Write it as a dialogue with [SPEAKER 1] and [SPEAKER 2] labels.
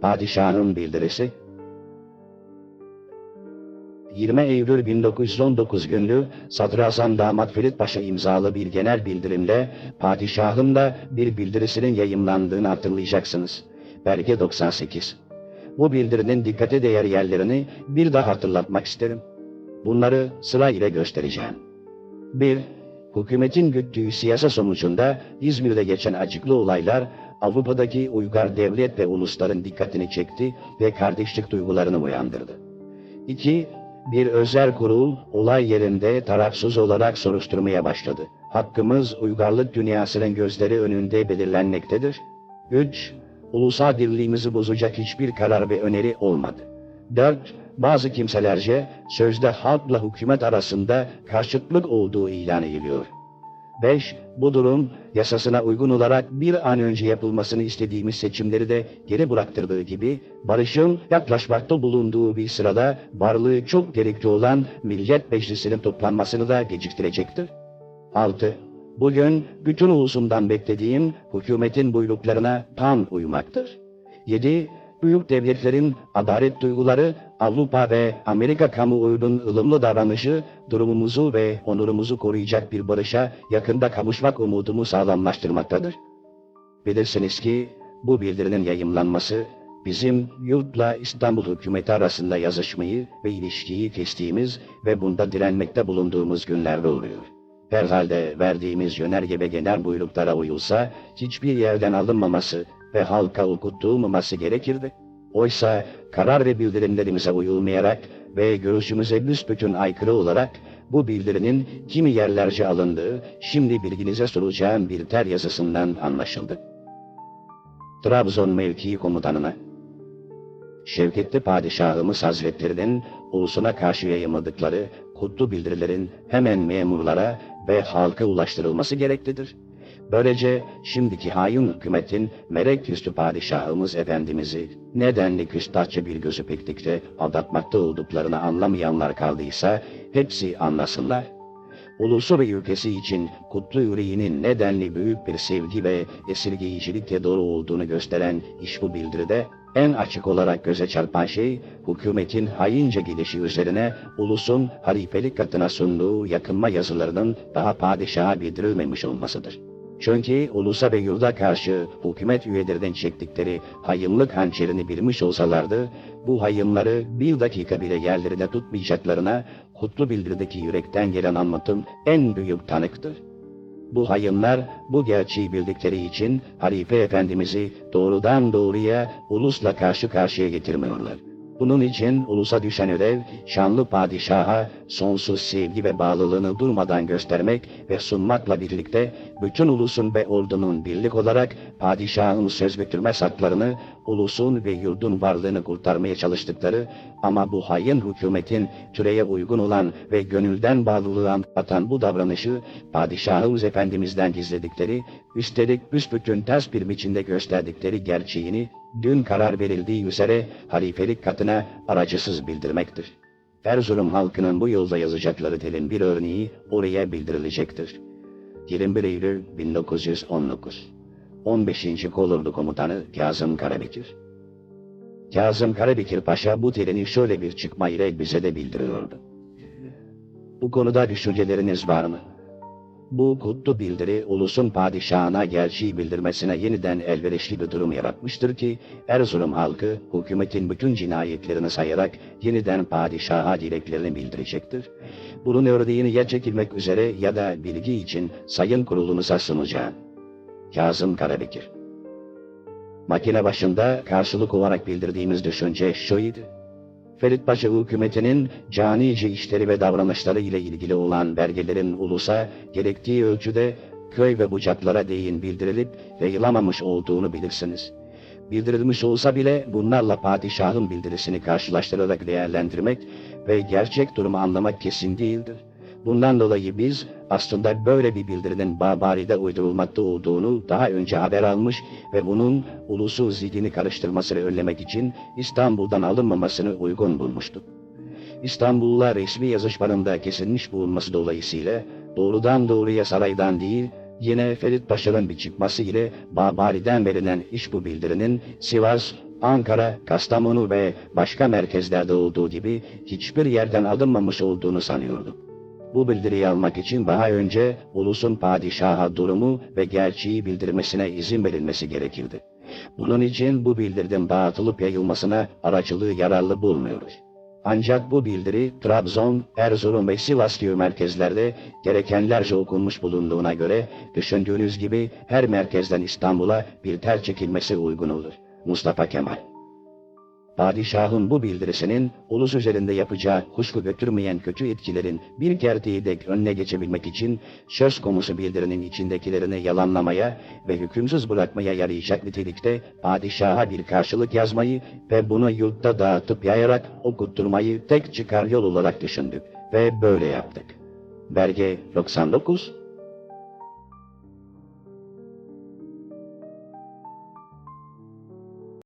[SPEAKER 1] Padişahın bildirisi 20 Eylül 1919 günlü Sadrazam Damat Ferit Paşa imzalı bir genel bildirimle padişahın da bir bildirisinin yayımlandığını hatırlayacaksınız. Belge 98. Bu bildirinin dikkate değer yerlerini bir daha hatırlatmak isterim. Bunları sıra ile göstereceğim. 1. Hükümetin güttüğü siyasa sonucunda İzmir'de geçen acıklı olaylar Avrupa'daki uygar devlet ve ulusların dikkatini çekti ve kardeşlik duygularını uyandırdı. 2. Bir özel kurul olay yerinde tarafsız olarak soruşturmaya başladı. Hakkımız uygarlık dünyasının gözleri önünde belirlenmektedir. 3. Ulusal dirliğimizi bozacak hiçbir karar ve öneri olmadı. 4. Bazı kimselerce sözde halkla hükümet arasında karşıtlık olduğu ilan ediliyor. 5. Bu durum yasasına uygun olarak bir an önce yapılmasını istediğimiz seçimleri de geri bıraktırdığı gibi barışın yaklaşmakta bulunduğu bir sırada varlığı çok gerekli olan Millet Meclisi'nin toplanmasını da geciktirecektir. 6. Bugün bütün ulusumdan beklediğim hükümetin buyruklarına tam uymaktır. 7. Büyük devletlerin adalet duyguları Avrupa ve Amerika kamuoyunun ılımlı davranışı durumumuzu ve onurumuzu koruyacak bir barışa yakında kavuşmak umudumu sağlamlaştırmaktadır. Bilirsiniz ki bu bildirinin yayımlanması bizim yurtla İstanbul hükümeti arasında yazışmayı ve ilişkiyi kestiğimiz ve bunda direnmekte bulunduğumuz günlerde oluyor. Herhalde verdiğimiz yönerge ve genel buyruklara uyulsa hiçbir yerden alınmaması ve halka okutulmaması gerekirdi. Oysa karar ve bildirimlerimize uyulmayarak ve görüşümüze büsbütün aykırı olarak bu bildirinin kimi yerlerce alındığı şimdi bilginize sunacağım bir ter yazısından anlaşıldı. Trabzon mevkii komutanına Şevketli Padişahımız Hazretlerinin ulusuna karşı yayımladıkları kutlu bildirilerin hemen memurlara ve halka ulaştırılması gereklidir. Böylece şimdiki hain hükümetin melek yüzlü padişahımız efendimizi nedenli küstahça bir gözü peklikte aldatmakta olduklarını anlamayanlar kaldıysa hepsi anlasınlar. Ulusu ve ülkesi için kutlu yüreğinin nedenli büyük bir sevgi ve esirgeyicilikle dolu olduğunu gösteren iş bu bildiride en açık olarak göze çarpan şey, hükümetin haince gidişi üzerine ulusun halifelik katına sunduğu yakınma yazılarının daha padişaha bildirilmemiş olmasıdır. Çünkü ulusa ve yurda karşı hükümet üyelerinin çektikleri hayımlık hançerini bilmiş olsalardı, bu hayımları bir dakika bile yerlerine tutmayacaklarına kutlu bildirdeki yürekten gelen anlatım en büyük tanıktır. Bu hayımlar bu gerçeği bildikleri için Halife Efendimiz'i doğrudan doğruya ulusla karşı karşıya getirmiyorlar. Bunun için ulusa düşen ödev, şanlı padişaha sonsuz sevgi ve bağlılığını durmadan göstermek ve sunmakla birlikte bütün ulusun ve ordunun birlik olarak padişahın söz götürmez haklarını, ulusun ve yurdun varlığını kurtarmaya çalıştıkları ama bu hain hükümetin türeye uygun olan ve gönülden bağlılığı anlatan bu davranışı padişahımız efendimizden gizledikleri, üstelik büsbütün ters bir biçimde gösterdikleri gerçeğini dün karar verildiği üzere halifelik katına aracısız bildirmektir. Erzurum halkının bu yolda yazacakları telin bir örneği oraya bildirilecektir. 21 Eylül 1919 15. Kolordu Komutanı Kazım Karabekir Kazım Karabekir Paşa bu telini şöyle bir çıkma ile bize de bildiriyordu. Bu konuda düşünceleriniz var mı? Bu kutlu bildiri ulusun padişahına gerçeği bildirmesine yeniden elverişli bir durum yaratmıştır ki Erzurum halkı hükümetin bütün cinayetlerini sayarak yeniden padişaha dileklerini bildirecektir. Bunun örneğini ya çekilmek üzere ya da bilgi için sayın kurulunuza sunacağım. Kazım Karabekir Makine başında karşılık olarak bildirdiğimiz düşünce şuydu. Ferit Paşa hükümetinin canice işleri ve davranışları ile ilgili olan belgelerin ulusa gerektiği ölçüde köy ve bucaklara değin bildirilip yayılamamış olduğunu bilirsiniz. Bildirilmiş olsa bile bunlarla padişahın bildirisini karşılaştırarak değerlendirmek ve gerçek durumu anlamak kesin değildir. Bundan dolayı biz aslında böyle bir bildirinin Babari'de uydurulmakta olduğunu daha önce haber almış ve bunun ulusu zihnini karıştırmasını önlemek için İstanbul'dan alınmamasını uygun bulmuştuk. İstanbul'la resmi yazışmanın kesilmiş bulunması dolayısıyla doğrudan doğruya saraydan değil, yine Ferit Paşa'nın bir çıkması ile Babari'den verilen iş bu bildirinin Sivas, Ankara, Kastamonu ve başka merkezlerde olduğu gibi hiçbir yerden alınmamış olduğunu sanıyordu. Bu bildiriyi almak için daha önce ulusun padişaha durumu ve gerçeği bildirmesine izin verilmesi gerekirdi. Bunun için bu bildirinin dağıtılıp yayılmasına aracılığı yararlı bulmuyoruz. Ancak bu bildiri Trabzon, Erzurum ve Sivas gibi merkezlerde gerekenlerce okunmuş bulunduğuna göre düşündüğünüz gibi her merkezden İstanbul'a bir tel çekilmesi uygun olur. Mustafa Kemal Padişahın bu bildirisinin ulus üzerinde yapacağı kuşku götürmeyen kötü etkilerin bir gerdeği de önüne geçebilmek için söz konusu bildirinin içindekilerini yalanlamaya ve hükümsüz bırakmaya yarayacak nitelikte padişaha bir karşılık yazmayı ve bunu yurtta dağıtıp yayarak okutturmayı tek çıkar yol olarak düşündük ve böyle yaptık. Belge 99